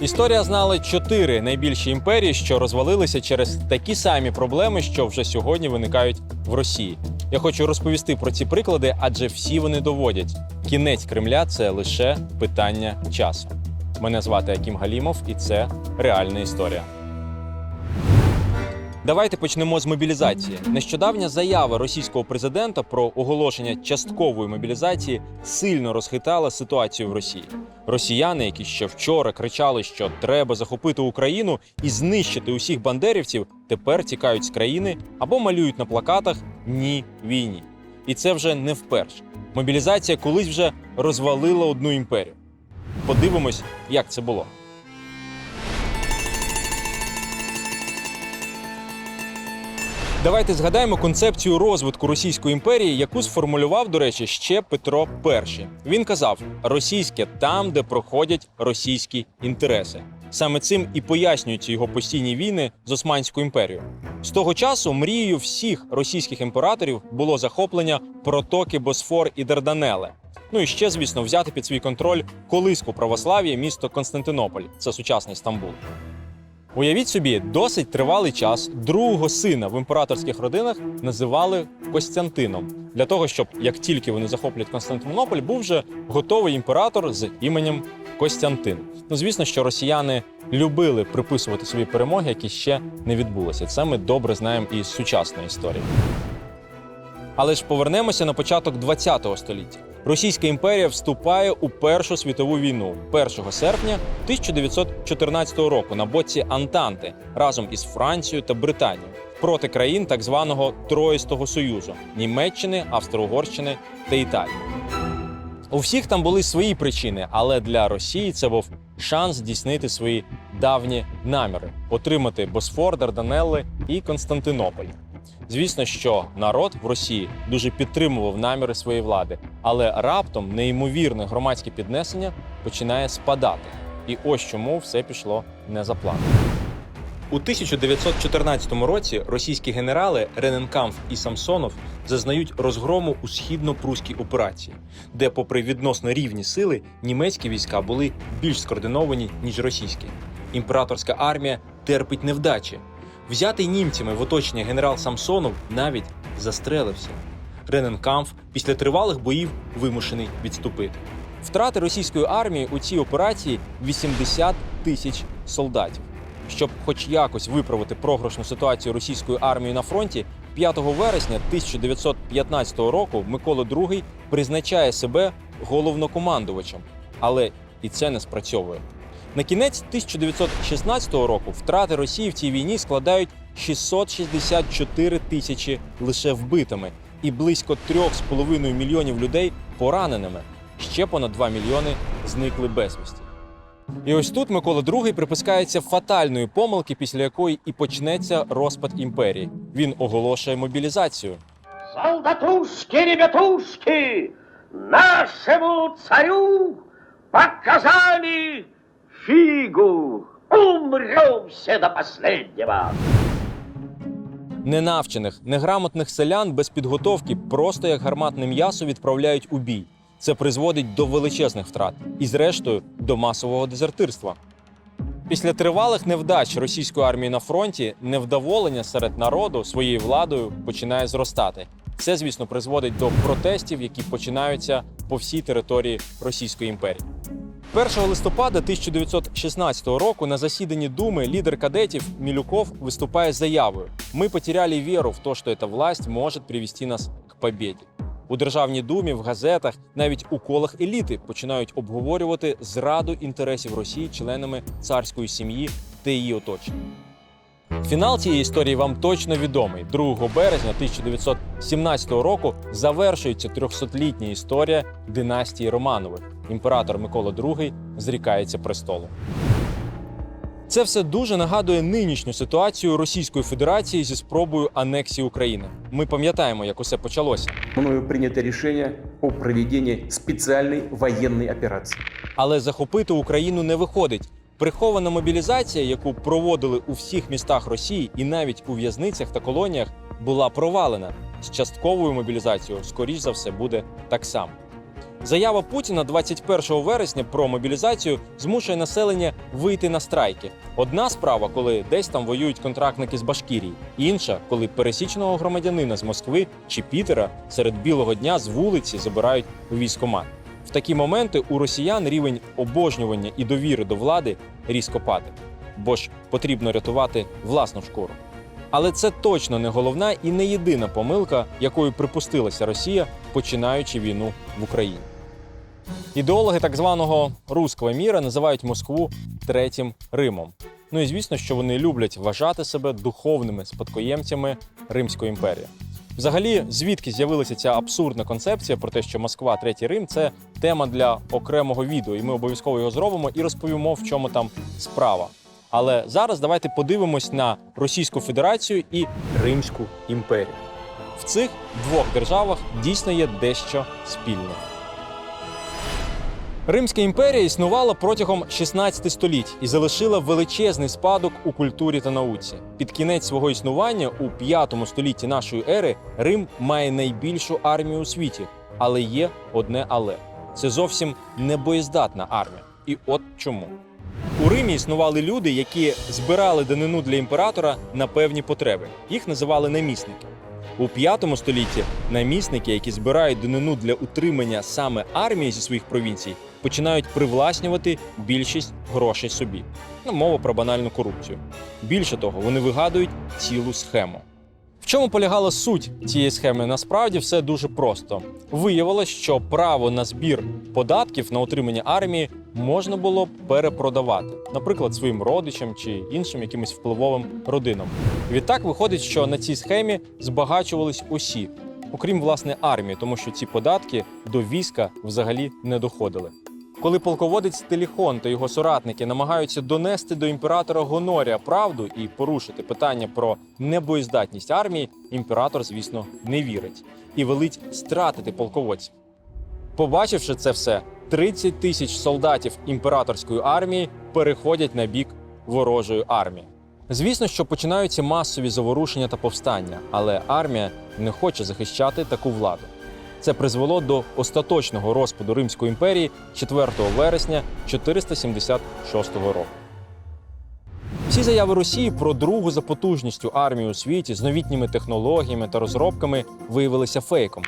Історія знала чотири найбільші імперії, що розвалилися через такі самі проблеми, що вже сьогодні виникають в Росії. Я хочу розповісти про ці приклади, адже всі вони доводять. Кінець Кремля це лише питання часу. Мене звати Акім Галімов, і це реальна історія. Давайте почнемо з мобілізації. Нещодавня заява російського президента про оголошення часткової мобілізації сильно розхитала ситуацію в Росії. Росіяни, які ще вчора кричали, що треба захопити Україну і знищити усіх бандерівців, тепер тікають з країни або малюють на плакатах Ні війні. І це вже не вперше. Мобілізація колись вже розвалила одну імперію. Подивимось, як це було. Давайте згадаємо концепцію розвитку Російської імперії, яку сформулював, до речі, ще Петро І. Він казав: російське там, де проходять російські інтереси. Саме цим і пояснюються його постійні війни з Османською імперією. З того часу мрією всіх російських імператорів було захоплення протоки Босфор і Дарданеле. Ну і ще, звісно, взяти під свій контроль колиску православ'я місто Константинополь, це сучасний Стамбул. Уявіть собі, досить тривалий час другого сина в імператорських родинах називали Костянтином для того, щоб як тільки вони захоплять Константинополь, був вже готовий імператор з іменем Костянтин. Ну звісно, що росіяни любили приписувати собі перемоги, які ще не відбулися. Це ми добре знаємо із сучасної історії. Але ж повернемося на початок ХХ століття. Російська імперія вступає у Першу світову війну 1 серпня 1914 року на боці Антанти разом із Францією та Британією проти країн так званого Троїстого Союзу Німеччини, Австро-Угорщини та Італії. У всіх там були свої причини, але для Росії це був шанс здійснити свої давні наміри отримати Босфор, Дарданелли і Константинополь. Звісно, що народ в Росії дуже підтримував наміри своєї влади, але раптом неймовірне громадське піднесення починає спадати. І ось чому все пішло не за планом. У 1914 році російські генерали Рененкамф і Самсонов зазнають розгрому у східно-прусській операції, де, попри відносно рівні сили, німецькі війська були більш скоординовані ніж російські. Імператорська армія терпить невдачі. Взятий німцями в оточення генерал Самсонов навіть застрелився. Рененкамф після тривалих боїв вимушений відступити. Втрати російської армії у цій операції 80 тисяч солдатів. Щоб хоч якось виправити програшну ситуацію російської армії на фронті, 5 вересня 1915 року Микола II призначає себе головнокомандувачем, але і це не спрацьовує. На кінець 1916 року втрати Росії в цій війні складають 664 тисячі лише вбитими і близько 3,5 мільйонів людей пораненими. Ще понад 2 мільйони зникли безвісті. І ось тут Микола II припускається фатальної помилки, після якої і почнеться розпад імперії. Він оголошує мобілізацію. Солдатушки, ребятушки, нашему царю показали фигу. Умрем все до последнего. Ненавчених, неграмотних селян без підготовки просто як гарматне м'ясо відправляють у бій. Це призводить до величезних втрат і, зрештою, до масового дезертирства. Після тривалих невдач російської армії на фронті невдоволення серед народу своєю владою починає зростати. Це, звісно, призводить до протестів, які починаються по всій території Російської імперії. 1 листопада 1916 року на засіданні Думи лідер кадетів Мілюков виступає з заявою: Ми потеряли віру в те, що ця власть може привести нас к побіді У державній думі, в газетах, навіть у колах еліти починають обговорювати зраду інтересів Росії членами царської сім'ї та її оточення. Фінал цієї історії вам точно відомий. 2 березня 1917 року завершується 300-літня історія династії Романових. Імператор Микола II зрікається престолу. Це все дуже нагадує нинішню ситуацію Російської Федерації зі спробою анексії України. Ми пам'ятаємо, як усе почалося. мною принято решение о проведении специальной военной операции. Але захопити Україну не виходить. Прихована мобілізація, яку проводили у всіх містах Росії і навіть у в'язницях та колоніях, була провалена. З частковою мобілізацією, скоріш за все, буде так само. Заява Путіна 21 вересня про мобілізацію змушує населення вийти на страйки. Одна справа, коли десь там воюють контрактники з Башкірії, інша, коли пересічного громадянина з Москви чи Пітера серед білого дня з вулиці забирають у військкомат. Такі моменти у росіян рівень обожнювання і довіри до влади різко падає, бо ж потрібно рятувати власну шкуру. Але це точно не головна і не єдина помилка, якою припустилася Росія, починаючи війну в Україні. Ідеологи так званого руського міра називають Москву третім Римом. Ну і звісно, що вони люблять вважати себе духовними спадкоємцями Римської імперії. Взагалі, звідки з'явилася ця абсурдна концепція про те, що Москва третій Рим це тема для окремого відео, і ми обов'язково його зробимо і розповімо, в чому там справа. Але зараз давайте подивимось на Російську Федерацію і Римську імперію. В цих двох державах дійсно є дещо спільне. Римська імперія існувала протягом 16 століть і залишила величезний спадок у культурі та науці. Під кінець свого існування у 5 столітті нашої ери Рим має найбільшу армію у світі, але є одне але це зовсім не боєздатна армія. І от чому. У Римі існували люди, які збирали данину для імператора на певні потреби. Їх називали намісники. У 5 столітті намісники, які збирають данину для утримання саме армії зі своїх провінцій, починають привласнювати більшість грошей собі. Ну, мова про банальну корупцію. Більше того, вони вигадують цілу схему. В чому полягала суть цієї схеми? Насправді все дуже просто. Виявилось, що право на збір податків на утримання армії можна було перепродавати, наприклад, своїм родичам чи іншим якимось впливовим родинам. Відтак виходить, що на цій схемі збагачувались усі, окрім власне армії, тому що ці податки до війська взагалі не доходили. Коли полководець Теліхон та його соратники намагаються донести до імператора Гонорія правду і порушити питання про небоєздатність армії, імператор, звісно, не вірить і велить стратити полководців. Побачивши це все, 30 тисяч солдатів імператорської армії переходять на бік ворожої армії. Звісно, що починаються масові заворушення та повстання, але армія не хоче захищати таку владу. Це призвело до остаточного розпаду Римської імперії 4 вересня 476 року. Всі заяви Росії про другу за потужністю армію у світі з новітніми технологіями та розробками виявилися фейком.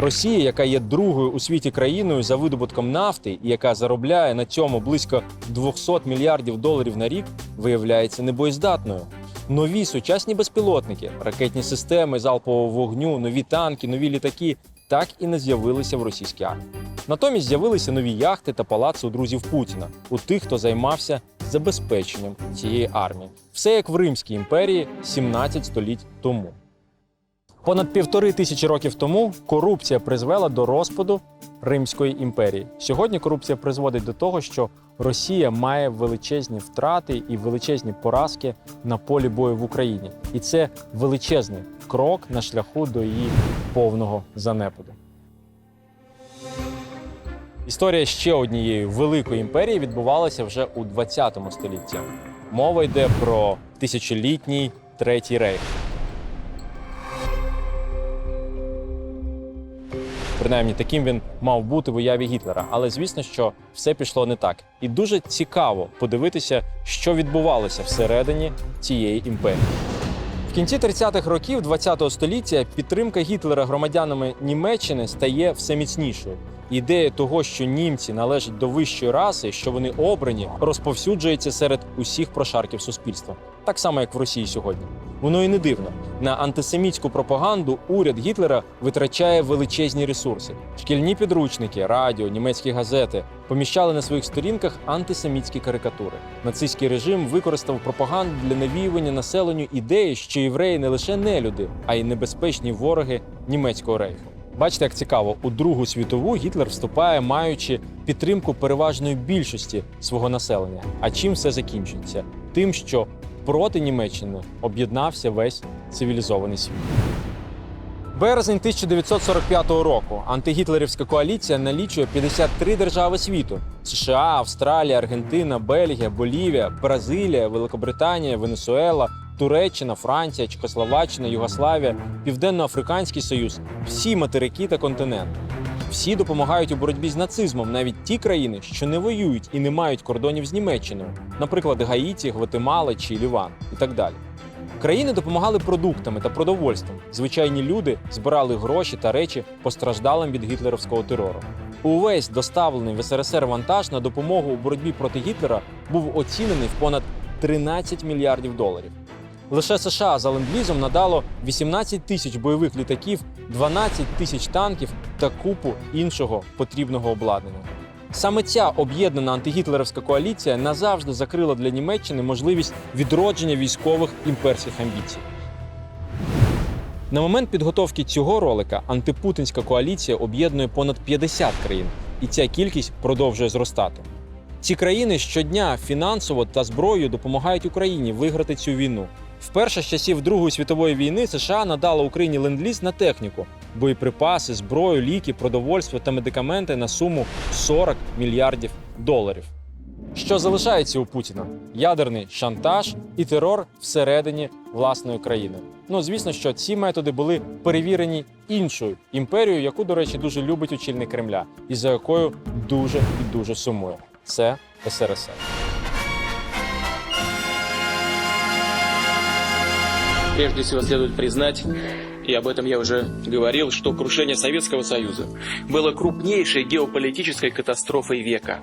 Росія, яка є другою у світі країною за видобутком нафти і яка заробляє на цьому близько 200 мільярдів доларів на рік, виявляється небоєздатною. Нові сучасні безпілотники, ракетні системи залпового вогню, нові танки, нові літаки так і не з'явилися в російській армії. Натомість з'явилися нові яхти та палаци у друзів Путіна, у тих, хто займався забезпеченням цієї армії. Все як в Римській імперії 17 століть тому. Понад півтори тисячі років тому корупція призвела до розпаду Римської імперії. Сьогодні корупція призводить до того, що Росія має величезні втрати і величезні поразки на полі бою в Україні. І це величезний крок на шляху до її повного занепаду. Історія ще однієї великої імперії відбувалася вже у 20 столітті. Мова йде про тисячолітній третій рейх. Принаймні, таким він мав бути в уяві Гітлера. Але звісно, що все пішло не так. І дуже цікаво подивитися, що відбувалося всередині цієї імперії. В кінці 30-х років ХХ століття підтримка Гітлера громадянами Німеччини стає все міцнішою. Ідея того, що німці належать до вищої раси, що вони обрані, розповсюджується серед усіх прошарків суспільства, так само як в Росії сьогодні. Воно і не дивно. На антисемітську пропаганду уряд Гітлера витрачає величезні ресурси. Шкільні підручники, радіо, німецькі газети поміщали на своїх сторінках антисемітські карикатури. Нацистський режим використав пропаганду для навіювання населенню ідеї, що євреї не лише нелюди, а й небезпечні вороги німецького рейху. Бачите, як цікаво, у Другу світову Гітлер вступає, маючи підтримку переважної більшості свого населення. А чим все закінчується? Тим, що проти Німеччини об'єднався весь цивілізований світ. Березень 1945 року антигітлерівська коаліція налічує 53 держави світу: США, Австралія, Аргентина, Бельгія, Болівія, Бразилія, Великобританія, Венесуела, Туреччина, Франція, Чехословаччина, Югославія, Південно-Африканський Союз, всі материки та континенти. Всі допомагають у боротьбі з нацизмом, навіть ті країни, що не воюють і не мають кордонів з Німеччиною, наприклад, Гаїті, Гватемала чи Ліван і так далі. Країни допомагали продуктами та продовольством. Звичайні люди збирали гроші та речі постраждалим від гітлерівського терору. Увесь доставлений в СРСР вантаж на допомогу у боротьбі проти Гітлера був оцінений в понад 13 мільярдів доларів. Лише США за ленд-лізом надало 18 тисяч бойових літаків, 12 тисяч танків та купу іншого потрібного обладнання. Саме ця об'єднана антигітлерівська коаліція назавжди закрила для Німеччини можливість відродження військових імперських амбіцій. На момент підготовки цього ролика антипутінська коаліція об'єднує понад 50 країн, і ця кількість продовжує зростати. Ці країни щодня фінансово та зброєю допомагають Україні виграти цю війну. Вперше з часів Другої світової війни США надала Україні ленд-ліз на техніку, боєприпаси, зброю, ліки, продовольство та медикаменти на суму 40 мільярдів доларів. Що залишається у Путіна? Ядерний шантаж і терор всередині власної країни. Ну звісно, що ці методи були перевірені іншою імперією, яку, до речі, дуже любить очільник Кремля, і за якою дуже і дуже сумує. Це СРСР. Прежде всего следует признать, и об этом я уже говорил, что крушение Советского Союза было крупнейшей геополитической катастрофой века.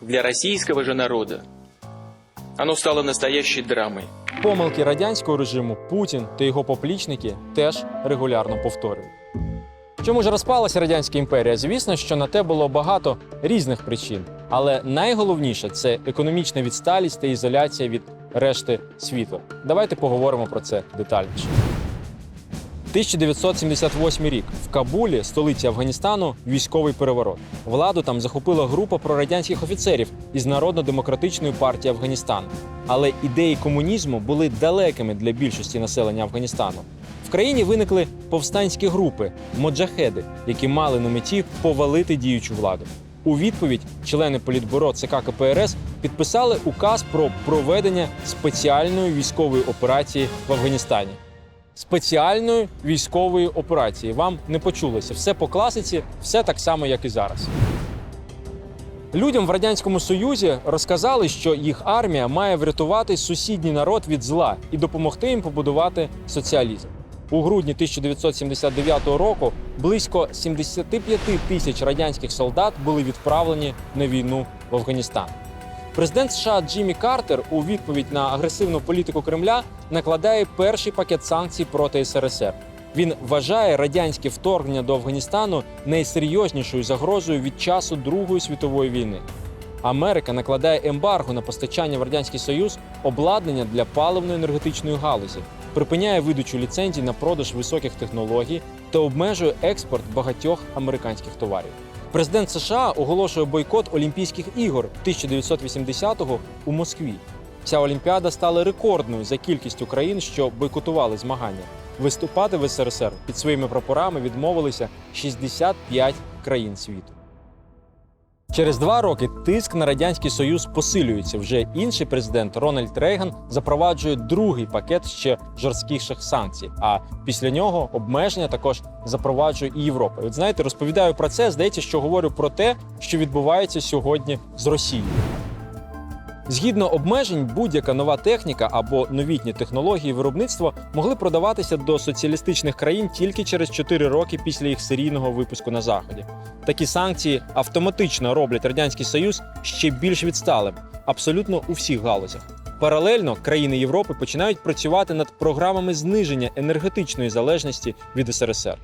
Для российского же народа оно стало настоящей драмой. Помилки радянського режиму Путін та його поплічники теж регулярно повторюють. Чому ж розпалася радянська імперія? Звісно, що на те було багато різних причин, але найголовніше це економічна відсталість та ізоляція від решти світу. Давайте поговоримо про це детальніше. 1978 рік в Кабулі, столиці Афганістану, військовий переворот. Владу там захопила група прорадянських офіцерів із Народно-демократичної партії Афганістану. Але ідеї комунізму були далекими для більшості населення Афганістану. В країні виникли повстанські групи моджахеди, які мали на меті повалити діючу владу. У відповідь члени політбюро ЦК КПРС підписали указ про проведення спеціальної військової операції в Афганістані спеціальної військової операції. Вам не почулося. Все по класиці, все так само, як і зараз. Людям в радянському союзі розказали, що їх армія має врятувати сусідній народ від зла і допомогти їм побудувати соціалізм. У грудні 1979 року близько 75 тисяч радянських солдат були відправлені на війну в Афганістан. Президент США Джиммі Картер у відповідь на агресивну політику Кремля накладає перший пакет санкцій проти СРСР. Він вважає радянське вторгнення до Афганістану найсерйознішою загрозою від часу Другої світової війни. Америка накладає ембарго на постачання в радянський союз обладнання для паливно-енергетичної галузі, припиняє видачу ліцензій на продаж високих технологій та обмежує експорт багатьох американських товарів. Президент США оголошує бойкот Олімпійських ігор 1980-го у Москві. Ця олімпіада стала рекордною за кількістю країн, що бойкотували змагання. Виступати в СРСР під своїми прапорами відмовилися 65 країн світу. Через два роки тиск на радянський союз посилюється. Вже інший президент Рональд Рейган запроваджує другий пакет ще жорсткіших санкцій. А після нього обмеження також запроваджує і Європа. От знаєте, розповідаю про це. Здається, що говорю про те, що відбувається сьогодні з Росією. Згідно обмежень, будь-яка нова техніка або новітні технології виробництва могли продаватися до соціалістичних країн тільки через 4 роки після їх серійного випуску на заході. Такі санкції автоматично роблять радянський союз ще більш відсталим, абсолютно у всіх галузях. Паралельно країни Європи починають працювати над програмами зниження енергетичної залежності від СРСР.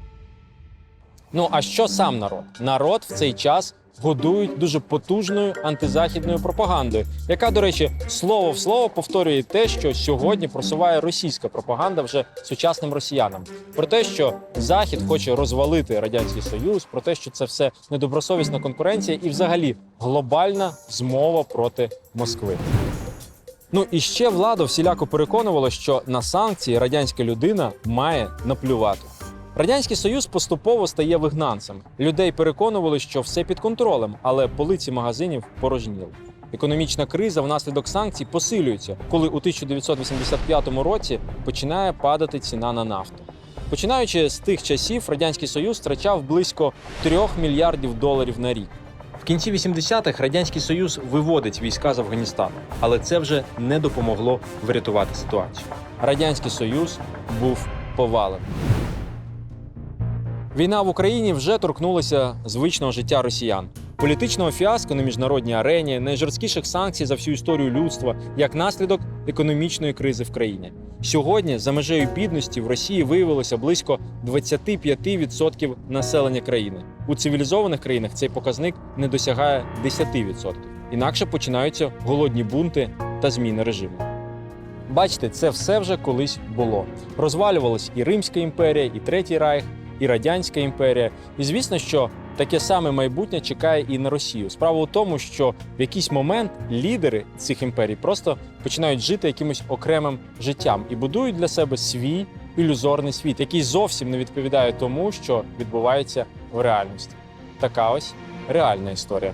Ну а що сам народ? Народ в цей час годують дуже потужною антизахідною пропагандою, яка, до речі, слово в слово повторює те, що сьогодні просуває російська пропаганда вже сучасним росіянам. Про те, що Захід хоче розвалити радянський союз, про те, що це все недобросовісна конкуренція, і взагалі глобальна змова проти Москви. Ну і ще влада всіляко переконувала, що на санкції радянська людина має наплювати. Радянський Союз поступово стає вигнанцем. Людей переконували, що все під контролем, але полиці магазинів порожніли. Економічна криза внаслідок санкцій посилюється, коли у 1985 році починає падати ціна на нафту. Починаючи з тих часів, радянський союз втрачав близько 3 мільярдів доларів на рік. В кінці 80-х радянський союз виводить війська з Афганістану, але це вже не допомогло врятувати ситуацію. Радянський союз був повалений. Війна в Україні вже торкнулася звичного життя росіян. Політичного фіаско на міжнародній арені, найжорсткіших санкцій за всю історію людства як наслідок економічної кризи в країні. Сьогодні за межею бідності в Росії виявилося близько 25% населення країни. У цивілізованих країнах цей показник не досягає 10%. Інакше починаються голодні бунти та зміни режиму. Бачите, це все вже колись було. Розвалювалась і Римська імперія, і Третій Райх, і Радянська імперія. І звісно, що таке саме майбутнє чекає і на Росію. Справа у тому, що в якийсь момент лідери цих імперій просто починають жити якимось окремим життям і будують для себе свій ілюзорний світ, який зовсім не відповідає тому, що відбувається в реальності. Така ось реальна історія.